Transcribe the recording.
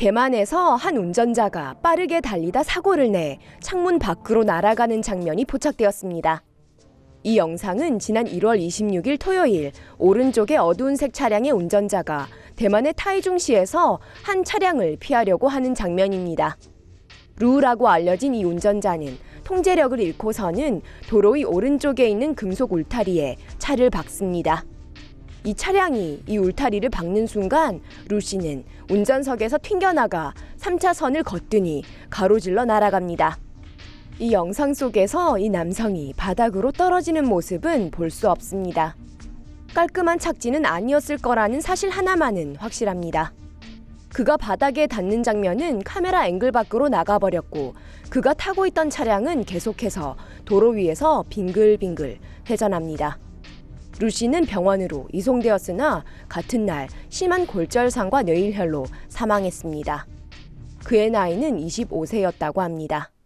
대만에서 한 운전자가 빠르게 달리다 사고를 내 창문 밖으로 날아가는 장면이 포착되었습니다. 이 영상은 지난 1월 26일 토요일 오른쪽의 어두운 색 차량의 운전자가 대만의 타이중시에서 한 차량을 피하려고 하는 장면입니다. 루라고 알려진 이 운전자는 통제력을 잃고서는 도로 위 오른쪽에 있는 금속 울타리에 차를 박습니다. 이 차량이 이 울타리를 박는 순간 루 씨는 운전석에서 튕겨나가 3차선을 걷더니 가로질러 날아갑니다. 이 영상 속에서 이 남성이 바닥으로 떨어지는 모습은 볼 수 없습니다. 깔끔한 착지는 아니었을 거라는 사실 하나만은 확실합니다. 그가 바닥에 닿는 장면은 카메라 앵글 밖으로 나가버렸고 그가 타고 있던 차량은 계속해서 도로 위에서 빙글빙글 회전합니다. 루시는 병원으로 이송되었으나 같은 날 심한 골절상과 뇌일혈로 사망했습니다. 그의 나이는 25세였다고 합니다.